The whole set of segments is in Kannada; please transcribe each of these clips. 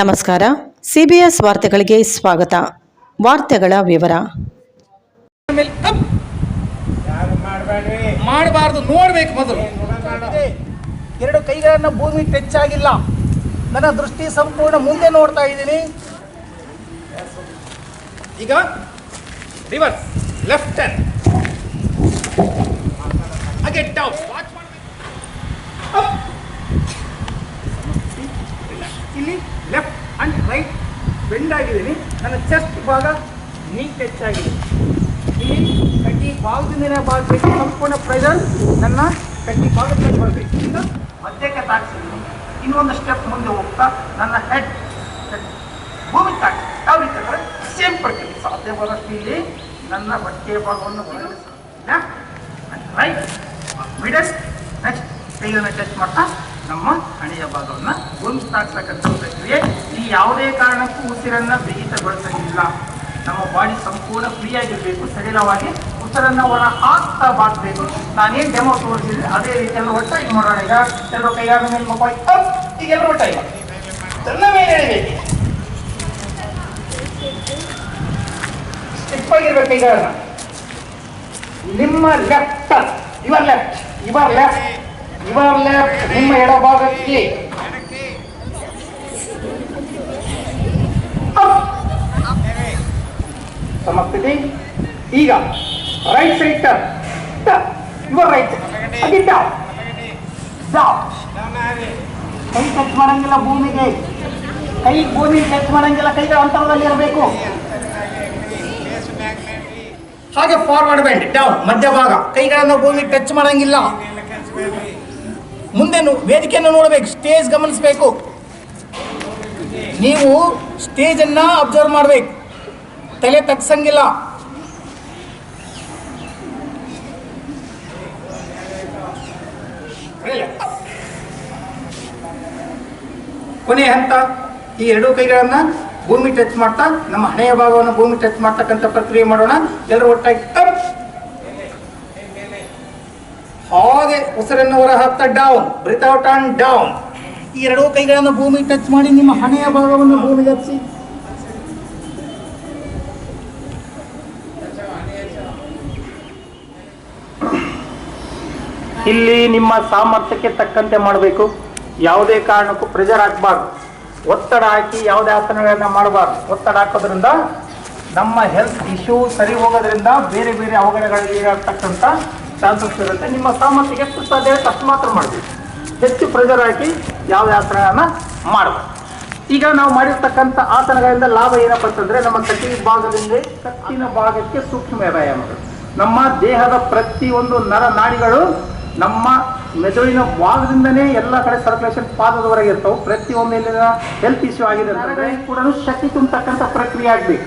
ನಮಸ್ಕಾರ. ಸಿಬಿಎಸ್ ವಾರ್ತೆಗಳಿಗೆ ಸ್ವಾಗತ. ವಾರ್ತೆಗಳ ವಿವರ. ಮಾಡಬಾರ್ದು ನೋಡ್ಬೇಕು ಮೊದಲು. ಎರಡು ಕೈಗಳನ್ನ ಭೂಮಿ ಟಚ್ ಆಗಿಲ್ಲ ನನ್ನ ದೃಷ್ಟಿ ಸಂಪೂರ್ಣ ಮುಂದೆ ನೋಡ್ತಾ ಇದ್ದೀನಿ. ಈಗ ರಿವರ್ಸ್ ಲೆಫ್ಟ್ ಹ್ಯಾಂಡ್ ಹಾಗೆ ಡೌನ್ ವಾಚ್ ಇಲ್ಲಿ. ಲೆಫ್ಟ್ ಅಂಡ್ ರೈಟ್ ಬೆಂಡ್ ಆಗಿದ್ದೀನಿ. ನನ್ನ ಚೆಸ್ಟ್ ಭಾಗ ನೀ ಟಚ್ ಆಗಿದೆ. ಇಲ್ಲಿ ಕಟ್ಟಿ ಭಾಗದಿಂದ ಭಾಗಬೇಕು ಸಂಪೂರ್ಣ ಪ್ರೆಷರ್ ನನ್ನ ಕಟ್ಟಿ ಭಾಗದ ಮೇಲೆ ಮಾಡಬೇಕು ಈಗ ಮಧ್ಯಕ್ಕೆ ತಾಗಿಸಿದ್ದೀನಿ ಇನ್ನೊಂದು ಸ್ಟೆಪ್ ಮುಂದೆ ಹೋಗ್ತಾ ನನ್ನ ಹೆಡ್ ಭೂಮಿ ತಾಗಿಸಿ ಯಾವ ರೀತಿ ಅಂದರೆ ಸೇಮ್ ಪ್ರಕ್ರಿಯೆ. ಸಾಧ್ಯವಾದಷ್ಟು ಇಲ್ಲಿ ನನ್ನ ಬಟ್ಟೆಯ ಭಾಗವನ್ನು ಲೆಫ್ಟ್ ರೈಟ್ ಮಿಡಲ್ ನೆಕ್ಸ್ಟ್ ಕೈಯನ್ನು ಟಚ್ ಮಾಡ್ತಾ ನಮ್ಮ ಹಣೆಯ ಭಾಗವನ್ನು ತಾಗಿಸತಕ್ಕಂಥ ಪ್ರಕ್ರಿಯೆ ಈ ಯಾವುದೇ ಕಾರಣಕ್ಕೂ ಉಸಿರನ್ನ ಬಿಗಿತಗೊಳಿಸಂಗಿಲ್ಲ ನಮ್ಮ ಬಾಡಿ ಸಂಪೂರ್ಣ ಫ್ರೀ ಆಗಿರಬೇಕು ಸಡಿಲವಾಗಿ ಉಸಿರನ್ನ ಹೊರ ಹಾಕ್ತಾ ಬಾಕ್ಬೇಕು. ನಾನೇನು ಡೆಮೋ ತೋರಿಸಿದ್ರೆ ಅದೇ ರೀತಿಯಲ್ಲಿ ಒಟ್ಟಾಗಿ ಮಾಡೋಣ. ಈಗ ಎಲ್ಲರೂ ಕೈಗಾರ ಮೇಲೆ ಮಕ್ಕಳು ಅಪ್! ಈಗ ಎಲ್ಲರೂ ಒಟ್ಟಾಗಿ. ತನ್ನ ಮೇಲೆ ಸ್ಟಿಪ್ಪಾಗಿರ್ಬೇಕು ಸ್ಟಿಪ್ ನಿಮ್ಮ ಲೆಫ್ಟ್ ಇವರ್ ಲೆಫ್ಟ್ ಇವರ್ ಲೆಫ್ಟ್ ಇವರ್ ಲೆಫ್ಟ್ ನಿಮ್ಮ ಎಡಭಾಗಕ್ಕೆ. Up. ಸಮಸ್ಥಿತಿ ಈಗ right side turn your right down ಕೈ ಟಚ್ ಮಾಡಂಗಿಲ್ಲ ಭೂಮಿಗೆ. ಕೈ ಭೂಮಿ ಟಚ್ ಮಾಡಂಗಿಲ್ಲ, ಕೈಗಳ ಅಂತರದಲ್ಲಿ ಇರಬೇಕು. ಹಾಗೆ ಫಾರ್ವರ್ಡ್ ಬೆಂಡ್ ಡೌನ್ ಮಧ್ಯಭಾಗ. ಕೈಗಳನ್ನು ಭೂಮಿ ಟಚ್ ಮಾಡಂಗಿಲ್ಲ. ಮುಂದೆ ವೇದಿಕೆಯನ್ನು ನೋಡಬೇಕು ಸ್ಟೇಜ್ ಗಮನಿಸಬೇಕು. ನೀವು ಸ್ಟೇಜ್ ಅನ್ನ ಅಬ್ಸರ್ವ್ ಮಾಡಬೇಕು. ತಲೆ ತಗ್ಸಂಗಿಲ್ಲ. ಕೊನೆಯ ಹಂತ, ಈ ಎರಡೂ ಕೈಗಳನ್ನ ಭೂಮಿ ಟಚ್ ಮಾಡ್ತಾ, ನಮ್ಮ ಹಣೆಯ ಭಾಗವನ್ನು ಭೂಮಿ ಟಚ್ ಮಾಡ್ತಕ್ಕಂಥ ಪ್ರಕ್ರಿಯೆ ಮಾಡೋಣ. ಎಲ್ಲರೂ ಒಟ್ಟಾಗಿ ಹಾಗೆ ಉಸಿರನ್ನು ಹೊರ ಹಾಕ್ತಾ down breathe out and down ಈ ಎರಡೂ ಕೈಗಳನ್ನು ಭೂಮಿ ಟಚ್ ಮಾಡಿ, ನಿಮ್ಮ ಹಣೆಯ ಭಾಗವನ್ನು ಭೂಮಿಗೆ ಹಚ್ಚಿ. ಇಲ್ಲಿ ನಿಮ್ಮ ಸಾಮರ್ಥ್ಯಕ್ಕೆ ತಕ್ಕಂತೆ ಮಾಡಬೇಕು. ಯಾವುದೇ ಕಾರಣಕ್ಕೂ ಪ್ರೆಜರ್ ಹಾಕಬಾರ್ದು. ಒತ್ತಡ ಹಾಕಿ ಯಾವುದೇ ಆಸನಗಳನ್ನು ಮಾಡಬಾರ್ದು. ಒತ್ತಡ ಹಾಕೋದ್ರಿಂದ ನಮ್ಮ ಹೆಲ್ತ್ ಇಶ್ಯೂ ಸರಿ ಹೋಗೋದ್ರಿಂದ ಬೇರೆ ಬೇರೆ ಅವಘಡಗಳಿಗೆ ಆಗ್ತಕ್ಕಂಥ ಚಾನ್ಸಸ್ ಇರುತ್ತೆ. ನಿಮ್ಮ ಸಾಮರ್ಥ್ಯಕ್ಕೆ ಇರುತ್ತೆ ಅಷ್ಟು ಮಾತ್ರ ಮಾಡಬೇಕು. ಹೆಚ್ಚು ಪ್ರೆಷರ್ ಹಾಕಿ ಯಾವ ಆಸನಗಳನ್ನು ಮಾಡಬೇಕು. ಈಗ ನಾವು ಮಾಡಿರ್ತಕ್ಕಂಥ ಆಸನಗಳಿಂದ ಲಾಭ ಏನಪ್ಪ ಅಂತಂದರೆ ನಮ್ಮ ಕಟ್ಟಿ ಭಾಗದಿಂದ ಕತ್ತಿನ ಭಾಗಕ್ಕೆ ಸೂಕ್ಷ್ಮ ವ್ಯಾಯಾಮಗಳು. ನಮ್ಮ ದೇಹದ ಪ್ರತಿಯೊಂದು ನರ ನಾಡಿಗಳು ನಮ್ಮ ಮೆದುಳಿನ ಭಾಗದಿಂದನೇ ಎಲ್ಲ ಕಡೆ ಸರ್ಕ್ಯುಲೇಷನ್ ಪಾದದವರೆಗೆ ಇರ್ತವೆ. ಪ್ರತಿಯೊಂದು ಹೆಲ್ತ್ ಇಶ್ಯೂ ಆಗಿದೆ ಕೂಡ ಶಕ್ತಿ ತುಂಬತಕ್ಕಂಥ ಪ್ರಕ್ರಿಯೆ ಆಗ್ಬೇಕು.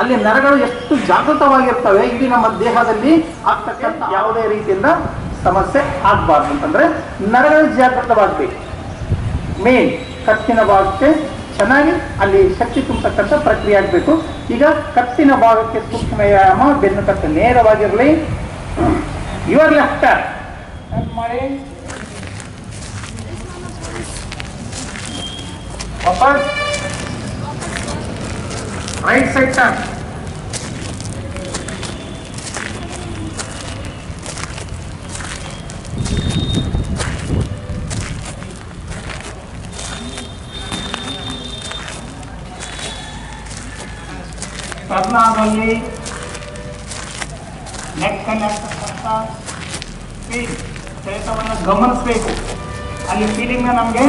ಅಲ್ಲಿ ನರಗಳು ಎಷ್ಟು ಜಾಗೃತವಾಗಿರ್ತವೆ ಇಲ್ಲಿ ನಮ್ಮ ದೇಹದಲ್ಲಿ ಆಗ್ತಕ್ಕಂಥ ಯಾವುದೇ ರೀತಿಯಿಂದ ಸಮಸ್ಯೆ ಆಗಬಾರ್ದು. ಅಂತಂದ್ರೆ ನರಗಳು ಜಾಗೃತವಾಗಬೇಕು. ಮೇನ್ ಕತ್ತಿನ ಭಾಗಕ್ಕೆ ಚೆನ್ನಾಗಿ ಅಲ್ಲಿ ಶಕ್ತಿ ತುಂಬತಕ್ಕಂಥ ಪ್ರಕ್ರಿಯೆ ಆಗಬೇಕು. ಈಗ ಕತ್ತಿನ ಭಾಗಕ್ಕೆ ಸೂಕ್ಷ್ಮ ವ್ಯಾಯಾಮ ಬೆನ್ನು ಕತ್ತು ನೇರವಾಗಿರಲಿ. ಇವಾಗಲೇ ಲೆಫ್ಟ್ ಮಾಡಿ. ವಾಪಸ್. ರೈಟ್ ಸೈಡ್ ಟರ್ನ್ ಕರ್ನಾದಲ್ಲಿ ನೆಕ್ಕಲ್ಲಿರ್ತಕ್ಕಂಥ ಫೀಲ್ ಸೆಳೆತವನ್ನು ಗಮನಿಸಬೇಕು ಅಲ್ಲಿ ಫೀಲಿಂಗ್ನ ನಮಗೆ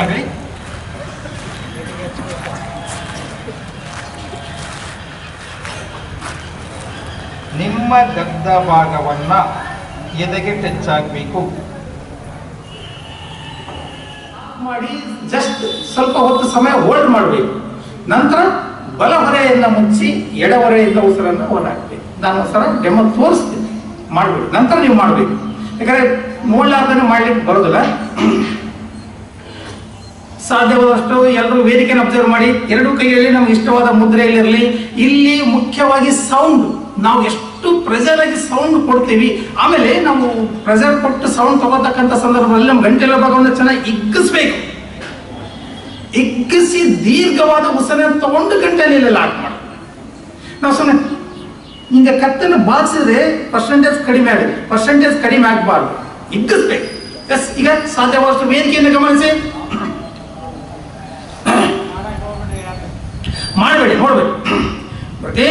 ಆಗಲಿ ನಿಮ್ಮ ಗದ್ದ ಭಾಗವನ್ನ ಎದೆಗೆ ಟಚ್ ಆಗಬೇಕು ಮಾಡಿ ಜಸ್ಟ್ ಸ್ವಲ್ಪ ಹೊತ್ತು ಸಮಯ ಹೋಲ್ಡ್ ಮಾಡಬೇಕು. ನಂತರ ಬಲ ಹೊರೆಯನ್ನು ಮುಚ್ಚಿ ಎಡ ಹೊರೆಯಿಂದ ಉಸಿರನ್ನು ಹೊರಹಾಕಬೇಕು ನಾನು ಸರ ಡೆಮೋ ತೋರಿಸ್ತೀನಿ. ಮಾಡಬೇಕು ನಂತರ ನೀವು ಮಾಡಬೇಕು. ಯಾಕಂದ್ರೆ ನೋಡ್ಲಾರ್ದನೆ ಮಾಡ್ಲಿಕ್ಕೆ ಬರೋದಿಲ್ಲ. ಸಾಧ್ಯವಾದಷ್ಟು ಎಲ್ಲರೂ ವೇದಿಕೆಯನ್ನು ಅಬ್ಸರ್ವ್ ಮಾಡಿ, ಎರಡು ಕೈಯಲ್ಲಿ ನಮ್ಗೆ ಇಷ್ಟವಾದ ಮುದ್ರೆಯಲ್ಲಿರಲಿ ಇಲ್ಲಿ ಮುಖ್ಯವಾಗಿ ಸೌಂಡ್ ನಾವು ಎಷ್ಟು ಪ್ರೆಸರ್ ಆಗಿ ಸೌಂಡ್ ಕೊಡ್ತೀವಿ, ಆಮೇಲೆ ನಾವು ಪ್ರೆಸರ್ ಕೊಟ್ಟು ಸೌಂಡ್ ತಗೋತಕ್ಕಂಥ ಸಂದರ್ಭದಲ್ಲಿ ನಮ್ಮ ಗಂಟೆಲ ಭಾಗವನ್ನು ಚೆನ್ನಾಗಿ ಇಗ್ಗಿಸ್ಬೇಕು ಇಗ್ಗಿಸಿ ದೀರ್ಘವಾದ ಉಸಿರನ್ನು ತಗೊಂಡು ಗಂಟೆಯಲ್ಲಿ ಲಾಕ್ ಮಾಡಿ. ನಾವು ಸುಮ್ಮನೆ ಹಿಂಗೆ ಕತ್ತನ್ನು ಬಾಚಿಸಿದ್ರೆ ಪರ್ಸೆಂಟೇಜ್ ಕಡಿಮೆ ಆಗುತ್ತೆ. ಪರ್ಸೆಂಟೇಜ್ ಕಡಿಮೆ ಆಗಬಾರ್ದು. ಇಗ್ಗಿಸ್ಬೇಕು ಎಸ್ ಈಗ ಸಾಧ್ಯವಾದಷ್ಟು ವೇದಿಕೆಯನ್ನು ಗಮನಿಸಿ. ಮಾಡಬೇಡಿ ನೋಡ್ಬೇಡಿ. ಬರ್ತಿ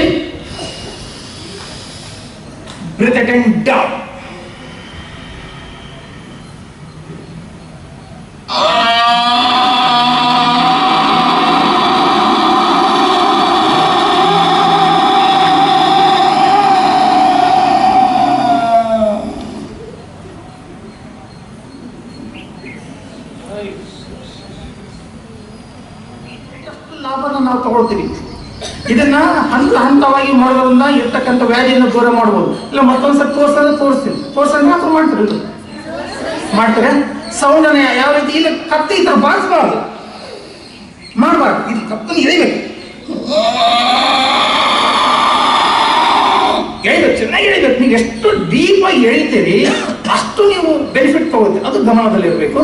ಬ್ರೀತ್ ಅಟೆಂಡ್ ಡೌನ್. ಎಷ್ಟು ನಾವು. ಇದನ್ನ ಹಂತ ಹಂತವಾಗಿ ಮಾಡೋದ್ರಿಂದ ಇರ್ತಕ್ಕಂಥ ವ್ಯಾಧಿಯನ್ನು ದೂರ ಮಾಡ್ಬೋದು. ಇಲ್ಲ ಮತ್ತೊಂದ್ಸಲ ತೋರ್ಸೋದು ತೋರಿಸ್ತೀವಿ ತೋರ್ಸೋದು ಮಾತ್ರ ಮಾಡ್ತೀರಿ ಮಾಡ್ತಾರೆ? ಸೌಂಡ್ ಯಾವ ರೀತಿ, ಇಲ್ಲ, ಕತ್ತಿ ಈ ಥರ ಬಾರಿಸ್ಬಾರ್ದು. ಮಾಡಬಾರ್ದು. ಇದು ಕತ್ತನ್ನು ಎಳಿಬೇಕು. ಎಳಿಬೇಕು, ಚೆನ್ನಾಗಿ ಎಳಿಬೇಕು. ನೀವು ಎಷ್ಟು ಡೀಪಾಗಿ ಎಳಿತೀರಿ, ಅಷ್ಟು ನೀವು ಬೆನಿಫಿಟ್ ತಗೋತೀರಿ ಅದು ಗಮನದಲ್ಲಿರಬೇಕು.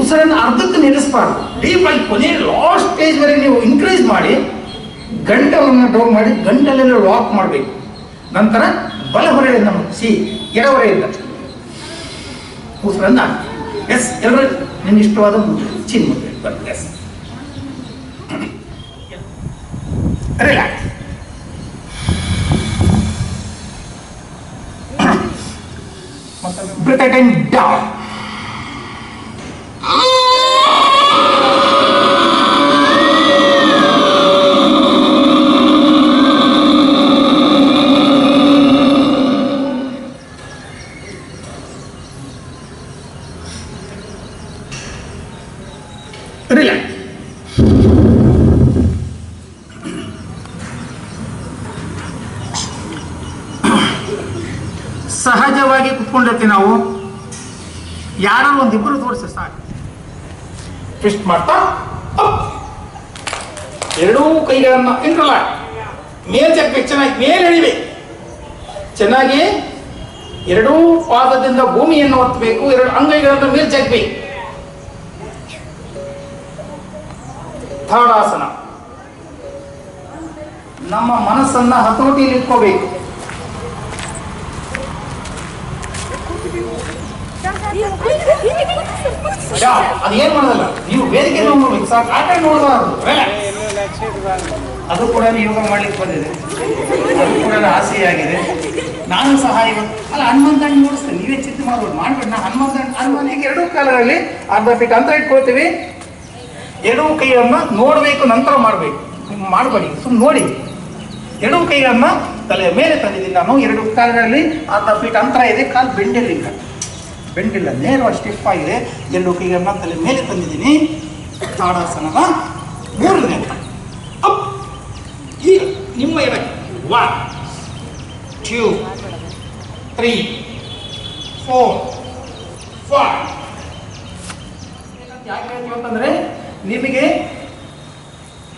ಉಸಿರನ್ನು ಅರ್ಧಕ್ಕೆ ನಿಲ್ಲಿಸಬಾರ್ದು. ಡೀಪ್ ಆಗಿ ಕೊನೆ ಲಾಸ್ಟ್ ಸ್ಟೇಜ್ ವರೆಗೆ ನೀವು ಇನ್ಕ್ರೀಸ್ ಮಾಡಿ ಗಂಟಲನ್ನು ಡೌನ್ ಮಾಡಿ ಗಂಟಲೆಲ್ಲ ಲಾಕ್ ಮಾಡಬೇಕು. ನಂತರ ಬಲ ಹೊರೆಯಿಂದ ಮುಗಿಸಿ ಎಡವರೆಯಿಂದ ಉಸಿರನ್ನ ಎಸ್ ಎಲ್ಲರೂ ನಿನ್ನ ಇಷ್ಟವಾದ ಚಿನ್ ಮುದ್ರೆ. ಬರ್ತದೆ S. Relax breathe in out twist ಮಾಡ್ತಾ. ಎರಡೂ ಕೈಗಳನ್ನ ಇಂಟ್ರಲ್ಲ ಮೇಲ್ ಜಗ್ಬೇಕು ಚೆನ್ನಾಗಿ ಮೇಲೆ ಎಳಿಬೇಕು. ಚೆನ್ನಾಗಿ ಎರಡೂ ಪಾದದಿಂದ ಭೂಮಿಯನ್ನು ಒತ್ತಬೇಕು, ಎರಡು ಅಂಗೈಗಳನ್ನು ಮೇಲ್ ಥರ್ಡ್ ನಮ್ಮ ಮನಸ್ಸನ್ನ ಹತೋಟಿಯಲ್ಲಿ ಇಟ್ಕೋಬೇಕು ಯಾ, ಅದೇನ್ ಮಾಡಲ್ಲ ನೀವು ವೇದಿಕೆ ನೋಡ್ಬೇಕು ಸಾಕು ಆಟ ನೋಡಬಾರ್ದು ಅದು ಕೂಡ ಯೋಗ ಮಾಡ್ಲಿಕ್ಕೆ ಬಂದಿದೆ. ಅದು ಕೂಡ ಆಸೆಯಾಗಿದೆ ನಾನು ಸಹ ಇವತ್ತು ಅಲ್ಲ, ಹನುಮಂತ ನೋಡಿಸ್ತೇನೆ. ನೀವೇ ಚಿಂತೆ ಮಾಡ್ಬೋದು ಮಾಡ್ಬೇಡ. ನಾ ಹನುಮಂತ ಈಗ ಎರಡೂ ಕಾಲಗಳಲ್ಲಿ ಅರ್ಧ ಫೀಟ್ ಅಂತರ ಇಟ್ಕೊಳ್ತೀವಿ. ಎರಡೂ ಕೈಯನ್ನ ನೋಡಬೇಕು, ನಂತರ ಮಾಡಬೇಕು. ಮಾಡಬೇಡಿ. ಸುಮ್ ನೋಡಿ. ಎರಡೂ ಕೈಗಳನ್ನ ತಲೆಯ ಮೇಲೆ ತಂದಿದ್ದೀನಿ ನಾನು. ಎರಡು ಕಾಲಗಳಲ್ಲಿ ಅರ್ಧ ಫೀಟ್ ಅಂತರ ಇದೆ. ಕಾಲು ಬೆಂಡಿಲ್ಲ ಬೆಂಡಿಲ್ಲ ನೇರವಾಗಿ ಸ್ಟಿಫ್ ಆಗಿದೆ. ಎರಡು ಕೈಗಳನ್ನ ತಲೆ ಮೇಲೆ ತಂದಿದ್ದೀನಿ. ತಾಡಾಸನದ ಮೂರನೇ ಅಪ್. ಈಗ ನಿಮ್ಮ ಎಡಕ್ಕೆ one two three four five ಯಾಕೆ ನಿಮಗೆ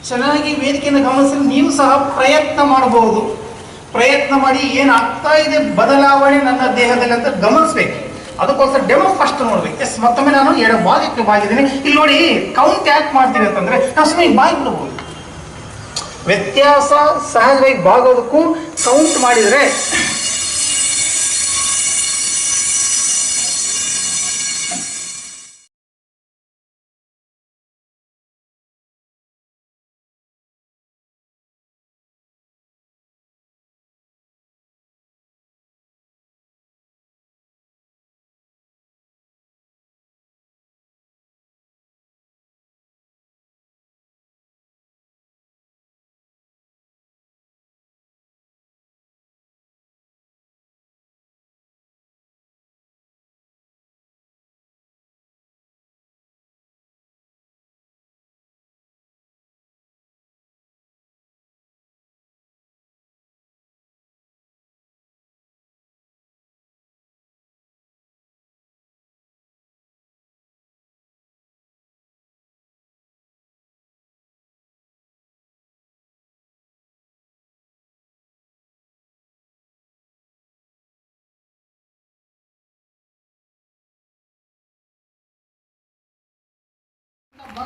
ಚೆನ್ನಾಗಿ ವೇದಿಕೆಯನ್ನು ಗಮನಿಸಲು ನೀವು ಸಹ ಪ್ರಯತ್ನ ಮಾಡಬಹುದು. ಪ್ರಯತ್ನ ಮಾಡಿ ಏನಾಗ್ತಾ ಇದೆ ಬದಲಾವಣೆ ನನ್ನ ದೇಹದಲ್ಲಿ ಅಂತ ಗಮನಿಸ್ಬೇಕು. ಅದಕ್ಕೋಸ್ಕರ ಡೆಮೋ ಫಸ್ಟ್ ನೋಡ್ಬೇಕು. ಎಸ್ ಮತ್ತೊಮ್ಮೆ ನಾನು ಎರಡು ಭಾಗಕ್ಕೆ ಬಾಗಿದ್ದೀನಿ. ಇಲ್ಲಿ ನೋಡಿ ಕೌಂಟ್ ಯಾಕೆ ಮಾಡ್ತೀನಿ ಅಂತಂದ್ರೆ, ನಾವು ಸುಮ್ಮನೆ ಬಾಯಿ ಬಿಡಬಹುದು ವ್ಯತ್ಯಾಸ, ಸಹಜವಾಗಿ ಬಾಗೋದಕ್ಕೂ ಕೌಂಟ್ ಮಾಡಿದರೆ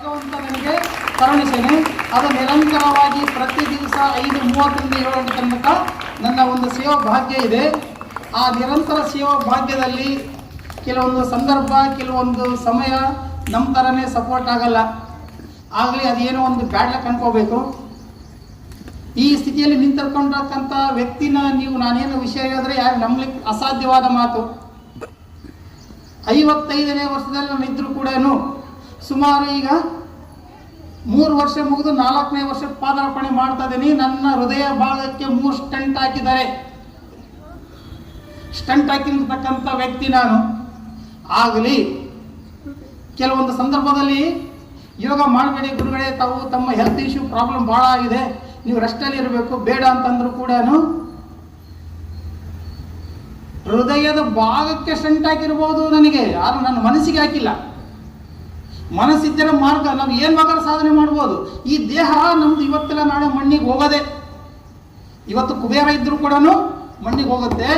ಭಗವಂತ ನನಗೆ ಕರುಣಿಸೇನೆ ಅದು ನಿರಂತರವಾಗಿ ಪ್ರತಿ ದಿವಸ ಐದು ಮೂವತ್ತರಿಂದ ಏಳು ಗಂಟೆ ತನಕ ನನ್ನ ಒಂದು ಸೇವಾ ಭಾಗ್ಯ ಇದೆ. ಆ ನಿರಂತರ ಸೇವಾ ಭಾಗ್ಯದಲ್ಲಿ ಕೆಲವೊಂದು ಸಂದರ್ಭ, ಕೆಲವೊಂದು ಸಮಯ ನಮ್ಮ ಥರನೇ ಸಪೋರ್ಟ್ ಆಗಲ್ಲ. ಆಗಲಿ ಅದೇನೋ ಒಂದು ಬ್ಯಾಡ್ಲಕ್ ಅನ್ಕೋಬೇಕು. ಈ ಸ್ಥಿತಿಯಲ್ಲಿ ನಿಂತಿರ್ಕೊಂಡಿರ್ತಕ್ಕಂಥ ವ್ಯಕ್ತಿನ ನೀವು ನಾನೇನು ವಿಷಯ ಹೇಳಿದ್ರೆ ಯಾರು ನಂಬಲಿಕ್ಕೆ ಅಸಾಧ್ಯವಾದ ಮಾತು. ಐವತ್ತೈದನೇ ವರ್ಷದಲ್ಲಿ ನಾನು ಇದ್ರೂ ಕೂಡ ಸುಮಾರು ಈಗ ಮೂರು ವರ್ಷ ಮುಗಿದು ನಾಲ್ಕನೇ ವರ್ಷ ಪಾದಾರ್ಪಣೆ ಮಾಡ್ತಾ ಇದ್ದೀನಿ. ನನ್ನ ಹೃದಯ ಭಾಗಕ್ಕೆ ಮೂರು ಸ್ಟಂಟ್ ಹಾಕಿದ್ದಾರೆ. ಸ್ಟಂಟ್ ಹಾಕಿರ್ತಕ್ಕಂಥ ವ್ಯಕ್ತಿ ನಾನು. ಆಗಲಿ, ಕೆಲವೊಂದು ಸಂದರ್ಭದಲ್ಲಿ ಯೋಗ ಮಾಡಬೇಡಿ ಗುರುಗಳೇ, ತಾವು ತಮ್ಮ ಹೆಲ್ತ್ ಇಶ್ಯೂ ಪ್ರಾಬ್ಲಮ್ ಭಾಳ ಆಗಿದೆ. ನೀವು ರೆಸ್ಟಲ್ಲಿ ಇರಬೇಕು. ಬೇಡ ಅಂತಂದ್ರೂ ಕೂಡ ಹೃದಯದ ಭಾಗಕ್ಕೆ ಸ್ಟಂಟ್ ಹಾಕಿರ್ಬೋದು ನನಗೆ. ಯಾರು ನನ್ನ ಮನಸ್ಸಿಗೆ ಹಾಕಿಲ್ಲ. ಮನಸ್ಸಿದ್ದರೆ ಮಾರ್ಗ, ನಾವು ಏನು ಬೇಕಾದ್ರೂ ಸಾಧನೆ ಮಾಡ್ಬೋದು. ಈ ದೇಹ ನಮ್ದು ಇವತ್ತೆಲ್ಲ, ನಾಳೆ ಮಣ್ಣಿಗೆ ಹೋಗೋದೆ. ಇವತ್ತು ಕುಬೇರ ಇದ್ದರೂ ಕೂಡ ಮಣ್ಣಿಗೆ ಹೋಗುತ್ತೆ.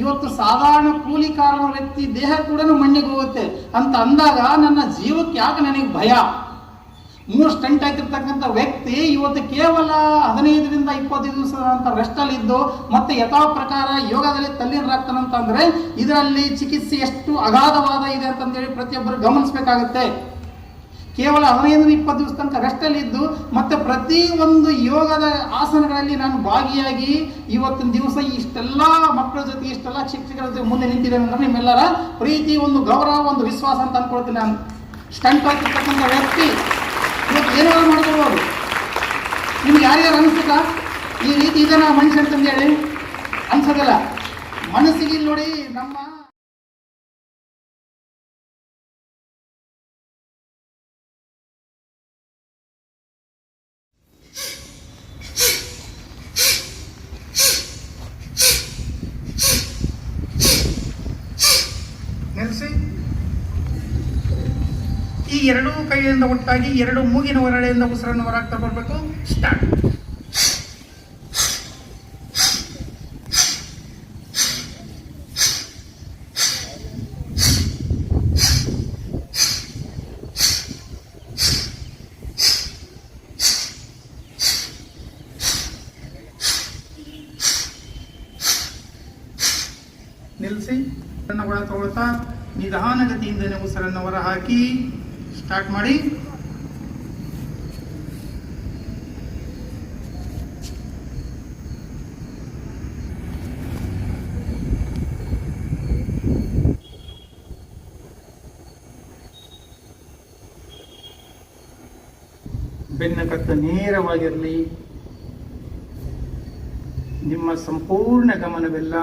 ಇವತ್ತು ಸಾಧಾರಣ ಕೂಲಿಕಾರನ ವ್ಯಕ್ತಿ ದೇಹ ಕೂಡ ಮಣ್ಣಿಗೆ ಹೋಗುತ್ತೆ. ಅಂತ ಅಂದಾಗ ನನ್ನ ಜೀವಕ್ಕೆ ಯಾಕೆ ನನಗೆ ಭಯ? ಮೂರು ಸ್ಟಂಟ್ ಆಯ್ತಿರ್ತಕ್ಕಂಥ ವ್ಯಕ್ತಿ ಇವತ್ತು ಕೇವಲ ಹದಿನೈದರಿಂದ ಇಪ್ಪತ್ತೈದು ದಿವಸ ಅಂತ ರೆಸ್ಟಲ್ಲಿ ಇದ್ದು, ಮತ್ತೆ ಯಥಾ ಪ್ರಕಾರ ಯೋಗದಲ್ಲಿ ತಲ್ಲೀನರಾಗ್ತಾನಂತಂದ್ರೆ ಇದರಲ್ಲಿ ಚಿಕಿತ್ಸೆ ಎಷ್ಟು ಅಗಾಧವಾದ ಇದೆ ಅಂತಂದೇಳಿ ಪ್ರತಿಯೊಬ್ಬರು ಗಮನಿಸಬೇಕಾಗುತ್ತೆ. ಕೇವಲ ಹದಿನೈದರಿಂದ ಇಪ್ಪತ್ತು ದಿವಸ ತನಕ ರೆಸ್ಟಲ್ಲಿ ಇದ್ದು ಮತ್ತೆ ಪ್ರತಿ ಒಂದು ಯೋಗದ ಆಸನಗಳಲ್ಲಿ ನಾನು ಭಾಗಿಯಾಗಿ ಇವತ್ತಿನ ದಿವಸ ಇಷ್ಟೆಲ್ಲ ಮಕ್ಕಳ ಜೊತೆ, ಇಷ್ಟೆಲ್ಲ ಶಿಕ್ಷಕರ ಜೊತೆ ಮುಂದೆ ನಿಂತಿದ್ದೇನೆ ಅಂದ್ರೆ ನಿಮ್ಮೆಲ್ಲರ ಪ್ರೀತಿ, ಒಂದು ಗೌರವ, ಒಂದು ವಿಶ್ವಾಸ ಅಂತ ಅನ್ಕೊಳ್ತೀನಿ ನಾನು. ಸ್ಟಂಟ್ ಆಗಿರ್ತಕ್ಕಂಥ ವ್ಯಕ್ತಿ ಇವತ್ತು ಏನಾದ್ರು ಮಾಡ್ಕೋಬಹುದು ನಿಮ್ಗೆ ಯಾರ್ಯಾರು ಅನಿಸ್ತಾ ಈ ರೀತಿ ಇದನ್ನ ಮನುಷ್ಯ ಅಂತಂದೇಳಿ? ಅನ್ಸೋದಿಲ್ಲ. ಮನಸ್ಸಿಗೆ ನೋಡಿ ನಮ್ಮ ನಿಲ್ಲಿಸಿ ಈ ಎರಡೂ ಕೈಯಿಂದ ಒಟ್ಟಾಗಿ ಎರಡು ಮೂಗಿನ ಹೊರಳೆಯಿಂದ ಉಸಿರನ್ನು ಹೊರಾಗ್ತಾ ಬರಬೇಕು. ಸ್ಟಾರ್ಟ್ ನಿಲ್ಸಿ ಒಳ ತಗೊಳ್ತಾ, ನಿಧಾನಗತಿಯಿಂದ ಉಸಿರನ್ನು ಹೊರ ಹಾಕಿ ಸ್ಟಾರ್ಟ್ ಮಾಡಿ ಬೆನ್ನ ಕತ್ತ ನೇರವಾಗಿರಲಿ. ನಿಮ್ಮ ಸಂಪೂರ್ಣ ಗಮನವೆಲ್ಲ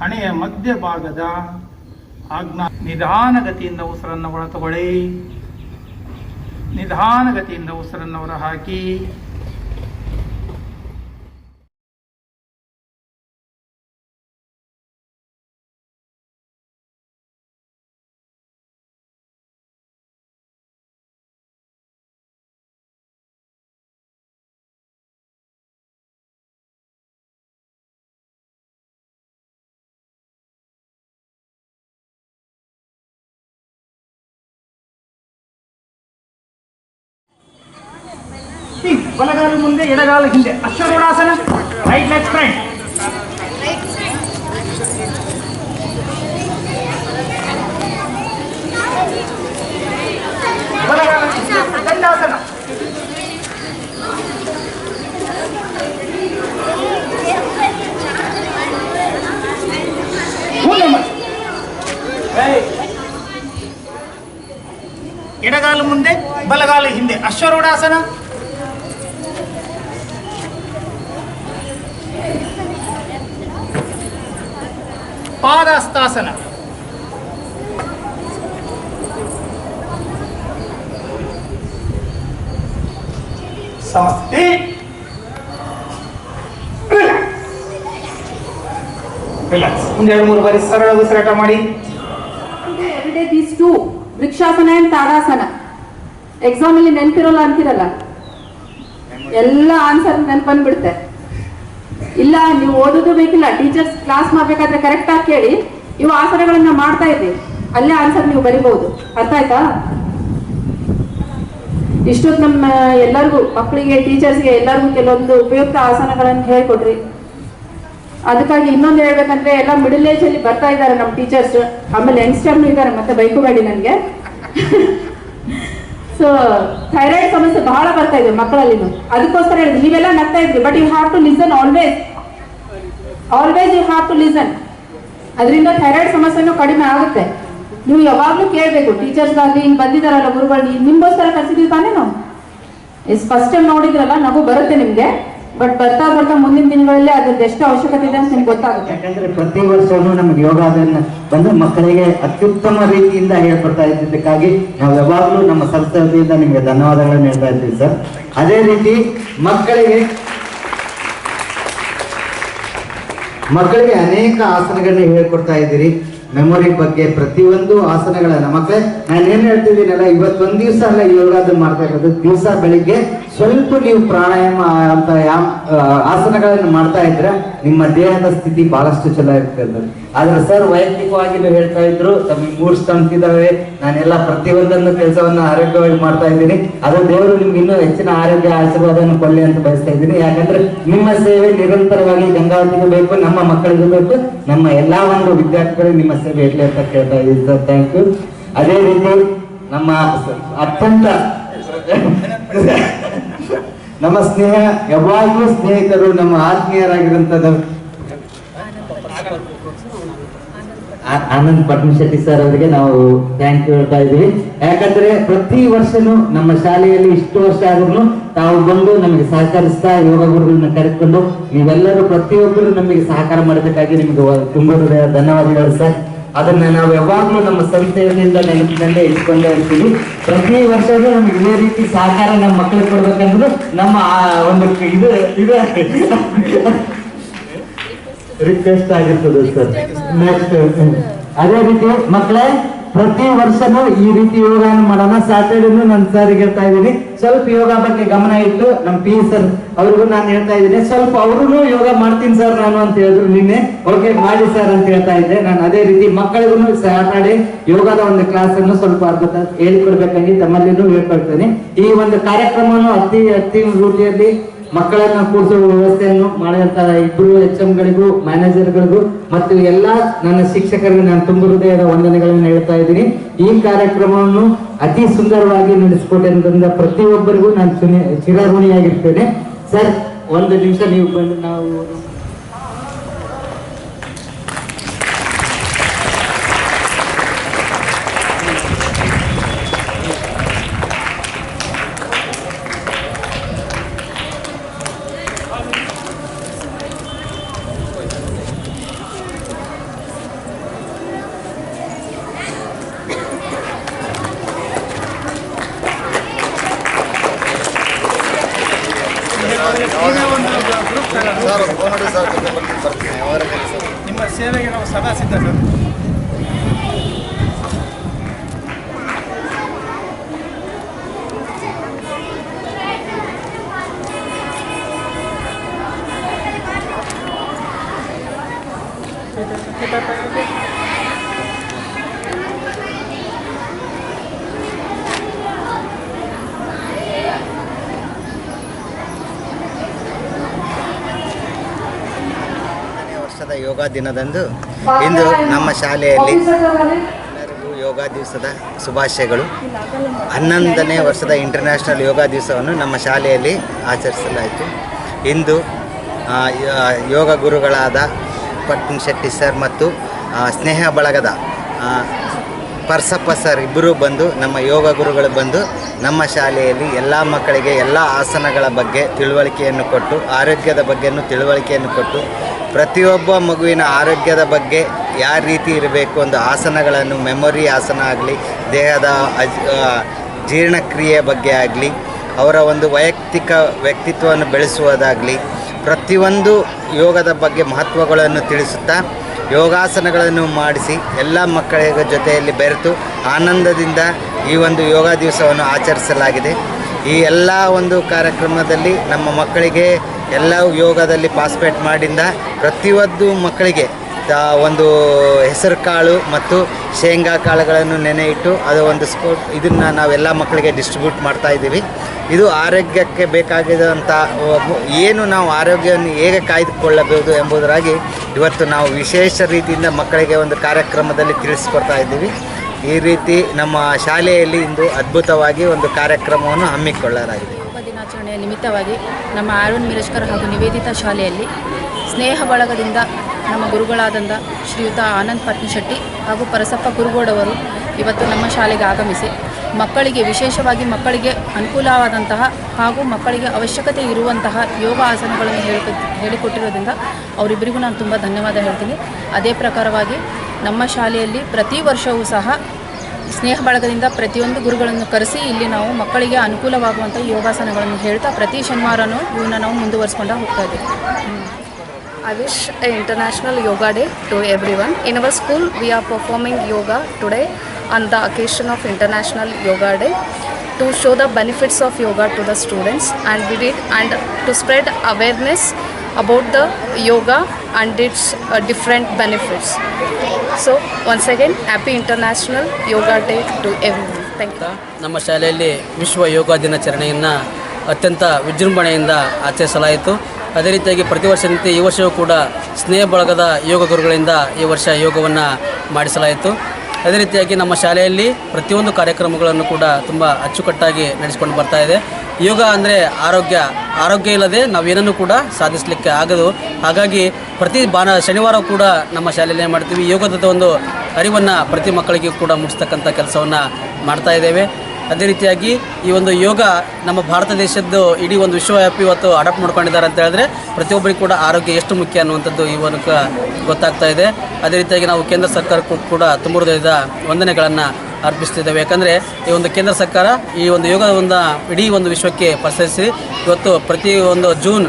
ಹಣೆಯ ಮಧ್ಯಭಾಗದ ಆಜ್ಞಾ ನಿಧಾನಗತಿಯಿಂದ ಉಸಿರನ್ನು ಒಳ ನಿಧಾನಗತಿಯಿಂದ ಉಸಿರನ್ನು ಹೊರ ಹಾಕಿ ಬಲಗಾಲು ಮುಂದೆ ಎಡಗಾಲು ಹಿಂದೆ ಅಶ್ವರೂಢಾಸನ ರೈಟ್ ಲೆಗ್ ಫ್ರಂಟ್ ಬಲಗಾಲು ದಂಡಾಸನ ಮುಂದೆ ಮಾಡಿ. Right. ಎಡಗಾಲು ಮುಂದೆ ಬಲಗಾಲು ಸಮಸ್ತಿ. ಅಶ್ವರೂಢಾಸನ ಪಾದಹಸ್ತಾಸನ ಸಮಸ್ತೆ ರಿಲ್ಯಾಕ್ಸ್ ಒಂದು ಮೂರು ಬಾರಿ ಸರಳ ಉಸಿರಾಟ ಮಾಡಿ. these two, ವೃಕ್ಷಾಸನ ಅಂಡ್ ತಾರಾಸನ. ಎಕ್ಸಾಮ್ ಅಲ್ಲಿ ನೆನ್ಪಿರೋಲ್ಲ ಅಂತಿರಲ್ಲ? ಎಲ್ಲ ಆನ್ಸರ್ ನೆನ್ಪು ಬಂದ್ಬಿಡುತ್ತೆ. ಇಲ್ಲ, ನೀವು ಓದೋದು ಬೇಕಿಲ್ಲ ಟೀಚರ್ಸ್ ಕ್ಲಾಸ್ ಮಾಡ್ಬೇಕಾದ್ರೆ ಕರೆಕ್ಟ್ ಆಗಿ ಕೇಳಿ ಇವು ಆಸನಗಳನ್ನ ಮಾಡ್ತಾ ಇದ್ದೀವಿ ಅಲ್ಲೇ ಆನ್ಸರ್ ನೀವು ಬರಿಬಹುದು. ಅರ್ಥ ಆಯ್ತಾ? ಇಷ್ಟೊತ್ತು ನಮ್ಮ ಎಲ್ಲರಿಗೂ, ಮಕ್ಕಳಿಗೆ ಟೀಚರ್ಸ್ಗೆ ಎಲ್ಲರಿಗೂ ಕೆಲವೊಂದು ಉಪಯುಕ್ತ ಆಸನಗಳನ್ನು ಹೇಳ್ಕೊಡ್ರಿ ಅದಕ್ಕಾಗಿ ಇನ್ನೊಂದು ಹೇಳ್ಬೇಕಂದ್ರೆ, ಎಲ್ಲ ಮಿಡಲ್ ಏಜ್ ಅಲ್ಲಿ ಬರ್ತಾ ಇದ್ದಾರೆ ನಮ್ಮ ಟೀಚರ್ಸ್ ಆಮೇಲೆ ಯಂಗ್ಸ್ಟರ್ನು ಇದ್ದಾರೆ, ಮತ್ತೆ ಬೈಕು ಬೇಡಿ ನನಗೆ. ಸೊ ಥೈರಾಯ್ಡ್ ಸಮಸ್ಯೆ ಬಹಳ ಬರ್ತಾ ಇದೆ ಮಕ್ಕಳಲ್ಲಿ ಅದಕ್ಕೋಸ್ಕರ ಹೇಳಿದ್ರು ನೀವೆಲ್ಲ ನಗ್ತಾ ಇದ್ರಿ but you have to listen always always you have to listen ಅದರಿಂದ ಥೈರಾಯ್ಡ್ ಸಮಸ್ಯೆನೂ ಕಡಿಮೆ ಆಗುತ್ತೆ. ನೀವು ಯಾವಾಗ್ಲೂ ಕೇಳಬೇಕು ಟೀಚರ್ಸ್ ಹಿಂಗ್ ಬಂದಿದಾರಲ್ಲ ಗುರುಗಳು ನಿಮ್ಗೋಸ್ಕರ ಕರ್ಸಿದೀವಿ ತಾನೇ ನಾವು ಫಸ್ಟ್ ಟೈಮ್ ನೋಡಿದ್ರಲ್ಲ, ನಗು ಬರುತ್ತೆ ನಿಮ್ಗೆ. ಬಟ್ ಬರ್ತಾ ಬರ್ತಾ ಮುಂದಿನ ದಿನಗಳಲ್ಲಿ ಅದ್ರದ್ದು ಎಷ್ಟು ಅವಶ್ಯಕತೆ ಇದೆ ಅಂತ ನಿಮ್ಗೆ ಗೊತ್ತಾಗುತ್ತೆ. ಯಾಕಂದ್ರೆ ಪ್ರತಿ ವರ್ಷವೂ ನಮ್ಗೆ ಯೋಗ ಅದನ್ನ ಬಂದು ಮಕ್ಕಳಿಗೆ ಅತ್ಯುತ್ತಮ ರೀತಿಯಿಂದ ಹೇಳ್ಕೊಡ್ತಾ ಇದ್ದಕ್ಕಾಗಿ ನಾವು ಯಾವಾಗಲೂ ನಮ್ಮ ಸಂಸ್ಥೆಯಿಂದ ನಿಮಗೆ ಧನ್ಯವಾದಗಳನ್ನು ಹೇಳ್ತಾ ಇದ್ದೀವಿ ಸರ್. ಅದೇ ರೀತಿ ಮಕ್ಕಳಿಗೆ ಮಕ್ಕಳಿಗೆ ಅನೇಕ ಆಸನಗಳನ್ನ ಹೇಳ್ಕೊಡ್ತಾ ಇದ್ದೀರಿ. ಮೆಮೊರಿ ಬಗ್ಗೆ ಪ್ರತಿಯೊಂದು ಆಸನಗಳನ್ನ ಮಕ್ಕಳೇ, ನಾನು ಏನು ಹೇಳ್ತಿದ್ದೀನಲ್ಲ, ಇವತ್ತೊಂದ್ ದಿವಸ ಅಲ್ಲ ಯೋಗಾದ ಮಾಡ್ತಾ ಇರೋದು. ದಿವಸ ಬೆಳಿಗ್ಗೆ ಸ್ವಲ್ಪ ನೀವು ಪ್ರಾಣಾಯಾಮ ಅಂತ ಆಸನಗಳನ್ನು ಮಾಡ್ತಾ ಇದ್ರೆ ನಿಮ್ಮ ದೇಹದ ಸ್ಥಿತಿ ಬಹಳಷ್ಟು ಚಲೋ ಇರ್ತದೆ ಆದ್ರೆ ಸರ್ ವೈಯಕ್ತಿಕವಾಗಿ ಹೇಳ್ತಾ ಇದ್ರು, ತಮಗೆ ಮೂರ್ ಸ್ಟಂಪ್ ಇದಾವೆ. ನಾನೆಲ್ಲ ಪ್ರತಿಯೊಂದನ್ನು ಕೆಲಸವನ್ನ ಆರೋಗ್ಯವಾಗಿ ಮಾಡ್ತಾ ಇದ್ದೀನಿ. ಅದು ದೇವರು ನಿಮ್ಗೆ ಇನ್ನೂ ಹೆಚ್ಚಿನ ಆರೋಗ್ಯ ಆಶೀರ್ವಾದವನ್ನು ಕೊಡಲಿ ಅಂತ ಬಯಸ್ತಾ ಇದ್ದೀನಿ. ಯಾಕಂದ್ರೆ ನಿಮ್ಮ ಸೇವೆ ನಿರಂತರವಾಗಿ ಗಂಗಾವತಿಗೂ ಬೇಕು, ನಮ್ಮ ಮಕ್ಕಳಿಗೂ ಬೇಕು. ನಮ್ಮ ಎಲ್ಲಾ ಒಂದು ವಿದ್ಯಾರ್ಥಿಗಳು ನಿಮ್ಮ ಸೇವೆ ಇರಲಿ ಅಂತ ಕೇಳ್ತಾ ಇದ್ದೀನಿ ಸರ್ ಥ್ಯಾಂಕ್ ಯು ಅದೇ ರೀತಿ ನಮ್ಮ ಅತ್ಯಂತ ನಮ್ಮ ಸ್ನೇಹ, ಯಾವಾಗಲೂ ಸ್ನೇಹಿತರು ನಮ್ಮ ಆತ್ಮೀಯರಾಗಿರುವಂತದ್ದು. ಆ- ಆನಂದ್ ಪಟ್ಮಶೆಟ್ಟಿ ಸರ್ ಅವರಿಗೆ ನಾವು ಥ್ಯಾಂಕ್ ಯು ಹೇಳ್ತಾ ಇದ್ದೀವಿ. ಯಾಕಂದ್ರೆ ಪ್ರತಿ ವರ್ಷನೂ ನಮ್ಮ ಶಾಲೆಯಲ್ಲಿ ಇಷ್ಟು ವರ್ಷ ಆದ್ರೂ ತಾವು ಬಂದು ನಮಗೆ ಸಹಕರಿಸ್ತಾ ಯೋಗ ಗುರುಗಳನ್ನ ಕರೆದುಕೊಂಡು ನೀವೆಲ್ಲರೂ ಪ್ರತಿಯೊಬ್ಬರು ನಮಗೆ ಸಹಕಾರ ಮಾಡಬೇಕಾಗಿ ನಿಮ್ಗೆ ತುಂಬ ಹೃದಯ ಧನ್ಯವಾದಗಳು ಸರ್. ಅದನ್ನ ನಾವು ಯಾವಾಗಲೂ ನಮ್ಮ ಸಂಸ್ಥೆಯಿಂದ ನೆನಪಿನಲ್ಲೇ ಇಟ್ಕೊಂಡೇ ಇರ್ತೀವಿ. ಪ್ರತಿ ವರ್ಷವೂ ನಮ್ಗೆ ಇದೇ ರೀತಿ ಸಹಕಾರ ನಮ್ಮ ಮಕ್ಕಳಿಗೆ ಕೊಡ್ಬೇಕಂದ್ರೆ ನಮ್ಮ ಆ ಒಂದು ಇದು ಇದು ರಿಕ್ವೆಸ್ಟ್ ಆಗಿರ್ತದೆ ಸರ್. ನೆಕ್ಸ್ಟ್ ಅದೇ ರೀತಿ ಮಕ್ಕಳೇ ಪ್ರತಿ ವರ್ಷನೂ ಈ ರೀತಿ ಯೋಗವನ್ನು ಮಾಡೋಣ. ಸ್ಯಾಟರ್ಡೇನು ನಾನು ಸರ್ ಹೇಳ್ತಾ ಇದ್ದೀನಿ. ಸ್ವಲ್ಪ ಯೋಗ ಬಗ್ಗೆ ಗಮನ ಇಟ್ಟು ನಮ್ಮ ಪಿ ಸರ್ ಅವ್ರಿಗೂ ನಾನು ಹೇಳ್ತಾ ಇದ್ದೀನಿ. ಸ್ವಲ್ಪ ಅವ್ರೂ ಯೋಗ ಮಾಡ್ತೀನಿ ಸರ್ ನಾನು ಅಂತ ಹೇಳಿದ್ರು ನಿನ್ನೆ. ಓಕೆ ಮಾಡಿ ಸರ್ ಅಂತ ಹೇಳ್ತಾ ಇದ್ದೆ. ನಾನು ಅದೇ ರೀತಿ ಮಕ್ಕಳಿಗೂ ಸ್ಯಾಟರ್ಡೆ ಯೋಗದ ಒಂದು ಕ್ಲಾಸ್ ಅನ್ನು ಸ್ವಲ್ಪ ಅದ್ಭುತ ಹೇಳಿಕೊಡ್ಬೇಕಾಗಿ ತಮ್ಮಲ್ಲಿನೂ ಹೇಳ್ಕೊಳ್ತೇನೆ. ಈ ಒಂದು ಕಾರ್ಯಕ್ರಮವನ್ನು ಅತಿ ಅತಿ ರೂಢಿಯಲ್ಲಿ ಮಕ್ಕಳನ್ನ ಕೂಡಿಸುವ ವ್ಯವಸ್ಥೆಯನ್ನು ಮಾಡಿದಂತ ಇಬ್ರು ಎಚ್ ಗಳಿಗೂ ಮ್ಯಾನೇಜರ್ಗಳಿಗೂ ಮತ್ತು ಎಲ್ಲ ನನ್ನ ಶಿಕ್ಷಕರಿಗೆ ನಾನು ತುಂಬ ಹೃದಯದ ವಂದನೆಗಳನ್ನು ಹೇಳ್ತಾ ಇದ್ದೀನಿ. ಈ ಕಾರ್ಯಕ್ರಮವನ್ನು ಅತಿ ಸುಂದರವಾಗಿ ನಡೆಸಿಕೊಟ್ಟಿರುವುದರಿಂದ ಪ್ರತಿಯೊಬ್ಬರಿಗೂ ನಾನು ಚಿರಋಣಿಯಾಗಿರ್ತೇನೆ. ಸರ್, ಒಂದು ನಿಮಿಷ ನೀವು ಬಂದು ನಾವು ಯೋಗ ದಿನದಂದು ಇಂದು ನಮ್ಮ ಶಾಲೆಯಲ್ಲಿ ಎಲ್ಲರಿಗೂ ಯೋಗ ದಿವಸದ ಶುಭಾಶಯಗಳು. ಹನ್ನೊಂದನೇ ವರ್ಷದ ಇಂಟರ್ನ್ಯಾಷನಲ್ ಯೋಗ ದಿವಸವನ್ನು ನಮ್ಮ ಶಾಲೆಯಲ್ಲಿ ಆಚರಿಸಲಾಯಿತು. ಇಂದು ಯೋಗ ಗುರುಗಳಾದ ಪಟ್ನ ಶೆಟ್ಟಿ ಸರ್ ಮತ್ತು ಸ್ನೇಹ ಬಳಗದ ಪರ್ಸಪ್ಪ ಸರ್ ಇಬ್ಬರೂ ಬಂದು ನಮ್ಮ ಯೋಗ ಗುರುಗಳು ಬಂದು ನಮ್ಮ ಶಾಲೆಯಲ್ಲಿ ಎಲ್ಲ ಮಕ್ಕಳಿಗೆ ಎಲ್ಲ ಆಸನಗಳ ಬಗ್ಗೆ ತಿಳುವಳಿಕೆಯನ್ನು ಕೊಟ್ಟು, ಆರೋಗ್ಯದ ಬಗ್ಗೆಯೂ ತಿಳುವಳಿಕೆಯನ್ನು ಕೊಟ್ಟು ಪ್ರತಿಯೊಬ್ಬ ಮಗುವಿನ ಆರೋಗ್ಯದ ಬಗ್ಗೆ ಯಾವ ರೀತಿ ಇರಬೇಕು ಒಂದು ಆಸನಗಳನ್ನು ಮೆಮೊರಿ ಆಸನ ಆಗಲಿ, ದೇಹದ ಜೀರ್ಣಕ್ರಿಯೆ ಬಗ್ಗೆ ಆಗಲಿ, ಅವರ ಒಂದು ವೈಯಕ್ತಿಕ ವ್ಯಕ್ತಿತ್ವವನ್ನು ಬೆಳೆಸುವುದಾಗಲಿ, ಪ್ರತಿಯೊಂದು ಯೋಗದ ಬಗ್ಗೆ ಮಹತ್ವಗಳನ್ನು ತಿಳಿಸುತ್ತಾ ಯೋಗಾಸನಗಳನ್ನು ಮಾಡಿಸಿ ಎಲ್ಲ ಮಕ್ಕಳ ಜೊತೆಯಲ್ಲಿ ಬೆರೆತು ಆನಂದದಿಂದ ಈ ಒಂದು ಯೋಗ ದಿವಸವನ್ನು ಆಚರಿಸಲಾಗಿದೆ. ಈ ಎಲ್ಲ ಒಂದು ಕಾರ್ಯಕ್ರಮದಲ್ಲಿ ನಮ್ಮ ಮಕ್ಕಳಿಗೆ ಎಲ್ಲ ಯೋಗದಲ್ಲಿ ಪಾರ್ಟಿಸಿಪೇಟ್ ಮಾಡಿಂದ ಪ್ರತಿಯೊಂದು ಮಕ್ಕಳಿಗೆ ಒಂದು ಹೆಸರು ಕಾಳು ಮತ್ತು ಶೇಂಗಾ ಕಾಳುಗಳನ್ನು ನೆನೆ ಇಟ್ಟು ಅದು ಒಂದು ಸ್ಪೋರ್ಟ್ ಇದನ್ನು ನಾವೆಲ್ಲ ಮಕ್ಕಳಿಗೆ ಡಿಸ್ಟ್ರಿಬ್ಯೂಟ್ ಮಾಡ್ತಾ ಇದ್ದೀವಿ. ಇದು ಆರೋಗ್ಯಕ್ಕೆ ಬೇಕಾಗಿದ್ದಂಥ ಒಬ್ಬ- ಏನು ನಾವು ಆರೋಗ್ಯವನ್ನು ಹೇಗೆ ಕಾಯ್ದುಕೊಳ್ಳಬಹುದು ಎಂಬುದರಾಗಿ ಇವತ್ತು ನಾವು ವಿಶೇಷ ರೀತಿಯಿಂದ ಮಕ್ಕಳಿಗೆ ಒಂದು ಕಾರ್ಯಕ್ರಮದಲ್ಲಿ ತಿಳಿಸ್ಕೊಡ್ತಾ ಇದ್ದೀವಿ. ಈ ರೀತಿ ನಮ್ಮ ಶಾಲೆಯಲ್ಲಿ ಇಂದು ಅದ್ಭುತವಾಗಿ ಒಂದು ಕಾರ್ಯಕ್ರಮವನ್ನು ಹಮ್ಮಿಕೊಳ್ಳಲಾಗಿದೆ. ದಿನಾಚರಣೆಯ ನಿಮಿತ್ತವಾಗಿ ನಮ್ಮ ಆರುಣ್ ಮಿರಜ್ಕರ್ ಹಾಗೂ ನಿವೇದಿತಾ ಶಾಲೆಯಲ್ಲಿ ಸ್ನೇಹ ಬಳಗದಿಂದ ನಮ್ಮ ಗುರುಗಳಾದಂಥ ಶ್ರೀಯುತ ಆನಂದ್ ಪಟ್ನಶೆಟ್ಟಿ ಹಾಗೂ ಪರಸಪ್ಪ ಕುರುಗೋಡವರು ಇವತ್ತು ನಮ್ಮ ಶಾಲೆಗೆ ಆಗಮಿಸಿ ಮಕ್ಕಳಿಗೆ ವಿಶೇಷವಾಗಿ ಮಕ್ಕಳಿಗೆ ಅನುಕೂಲವಾದಂತಹ ಹಾಗೂ ಮಕ್ಕಳಿಗೆ ಅವಶ್ಯಕತೆ ಇರುವಂತಹ ಯೋಗ ಆಸನಗಳನ್ನು ಹೇಳಿಕೊ ಹೇಳಿಕೊಟ್ಟಿರೋದ್ರಿಂದ ಅವರಿಬ್ಬರಿಗೂ ನಾನು ತುಂಬ ಧನ್ಯವಾದ ಹೇಳ್ತೀನಿ. ಅದೇ ಪ್ರಕಾರವಾಗಿ ನಮ್ಮ ಶಾಲೆಯಲ್ಲಿ ಪ್ರತಿ ವರ್ಷವೂ ಸಹ ಸ್ನೇಹ ಬಳಗದಿಂದ ಪ್ರತಿಯೊಂದು ಗುರುಗಳನ್ನು ಕರೆಸಿ ಇಲ್ಲಿ ನಾವು ಮಕ್ಕಳಿಗೆ ಅನುಕೂಲವಾಗುವಂಥ ಯೋಗಾಸನಗಳನ್ನು ಹೇಳ್ತಾ ಪ್ರತಿ ಶನಿವಾರನೂ ಇವನ್ನ ನಾವು ಮುಂದುವರಿಸ್ಕೊಂಡು ಹೋಗ್ತಾ ಇದ್ದೀವಿ I wish an international yoga day to everyone. In our school, we are performing yoga today on the occasion of International Yoga Day to show the benefits of yoga to the students and we did and to spread awareness about the yoga and its uh, different benefits. So once again, happy International Yoga Day to everyone. Thank you. ನಮ್ಮ ಶಾಲೆಯಲ್ಲಿ ವಿಶ್ವ ಯೋಗ ದಿನಾಚರಣೆಯನ್ನು ಅತ್ಯಂತ ವಿಜೃಂಭಣೆಯಿಂದ ಆಚರಿಸಲಾಯಿತು ಅದೇ ರೀತಿಯಾಗಿ ಪ್ರತಿ ವರ್ಷದಂತೆ ಈ ವರ್ಷವೂ ಕೂಡ ಸ್ನೇಹ ಬಳಗದ ಯೋಗ ಗುರುಗಳಿಂದ ಈ ವರ್ಷ ಯೋಗವನ್ನು ಮಾಡಿಸಲಾಯಿತು ಅದೇ ರೀತಿಯಾಗಿ ನಮ್ಮ ಶಾಲೆಯಲ್ಲಿ ಪ್ರತಿಯೊಂದು ಕಾರ್ಯಕ್ರಮಗಳನ್ನು ಕೂಡ ತುಂಬ ಅಚ್ಚುಕಟ್ಟಾಗಿ ನಡೆಸಿಕೊಂಡು ಬರ್ತಾ ಇದೆ. ಯೋಗ ಅಂದರೆ ಆರೋಗ್ಯ. ಆರೋಗ್ಯ ಇಲ್ಲದೆ ನಾವೇನನ್ನು ಕೂಡ ಸಾಧಿಸಲಿಕ್ಕೆ ಆಗದು. ಹಾಗಾಗಿ ಪ್ರತಿ ಬಾನ, ಶನಿವಾರ ಕೂಡ ನಮ್ಮ ಶಾಲೆಯಲ್ಲಿ ಮಾಡ್ತೀವಿ. ಯೋಗದ ಒಂದು ಅರಿವನ್ನು ಪ್ರತಿ ಮಕ್ಕಳಿಗೆ ಕೂಡ ಮುಟ್ಟಿಸ್ತಕ್ಕಂಥ ಕೆಲಸವನ್ನು ಮಾಡ್ತಾ ಇದ್ದೇವೆ. ಅದೇ ರೀತಿಯಾಗಿ ಈ ಒಂದು ಯೋಗ ನಮ್ಮ ಭಾರತ ದೇಶದ್ದು ಇಡೀ ಒಂದು ವಿಶ್ವವ್ಯಾಪಿ ಇವತ್ತು ಅಡಾಪ್ಟ್ ಮಾಡ್ಕೊಂಡಿದ್ದಾರೆ ಅಂತ ಹೇಳಿದ್ರೆ ಪ್ರತಿಯೊಬ್ಬರಿಗೂ ಕೂಡ ಆರೋಗ್ಯ ಎಷ್ಟು ಮುಖ್ಯ ಅನ್ನುವಂಥದ್ದು ಈ ಮೂಲಕ ಗೊತ್ತಾಗ್ತಾ ಇದೆ. ಅದೇ ರೀತಿಯಾಗಿ ನಾವು ಕೇಂದ್ರ ಸರ್ಕಾರಕ್ಕೂ ಕೂಡ ತುಂಬ ಹೃದಯದ ವಂದನೆಗಳನ್ನು ಅರ್ಪಿಸ್ತಿದ್ದೇವೆ. ಯಾಕಂದರೆ ಈ ಒಂದು ಕೇಂದ್ರ ಸರ್ಕಾರ ಈ ಒಂದು ಯೋಗವನ್ನು ಇಡೀ ಒಂದು ವಿಶ್ವಕ್ಕೆ ಪರಿಸರಿಸಿ ಇವತ್ತು ಪ್ರತಿ ಒಂದು ಜೂನ್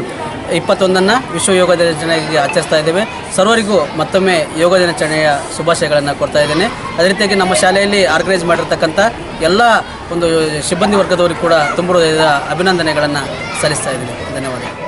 ಇಪ್ಪತ್ತೊಂದನ್ನು ವಿಶ್ವ ಯೋಗ ದಿನಾಚರಣೆಗೆ ಆಚರಿಸ್ತಾ ಇದ್ದೇವೆ. ಸರ್ವರಿಗೂ ಮತ್ತೊಮ್ಮೆ ಯೋಗ ದಿನಾಚರಣೆಯ ಶುಭಾಶಯಗಳನ್ನು ಕೊಡ್ತಾ ಇದ್ದೇನೆ. ಅದೇ ರೀತಿಯಾಗಿ ನಮ್ಮ ಶಾಲೆಯಲ್ಲಿ ಆರ್ಗನೈಸ್ ಮಾಡಿರ್ತಕ್ಕಂಥ ಎಲ್ಲ ಒಂದು ಸಿಬ್ಬಂದಿ ವರ್ಗದವರಿಗೂ ಕೂಡ ತುಂಬ ಅಭಿನಂದನೆಗಳನ್ನು ಸಲ್ಲಿಸ್ತಾ ಇದ್ದೀನಿ. ಧನ್ಯವಾದ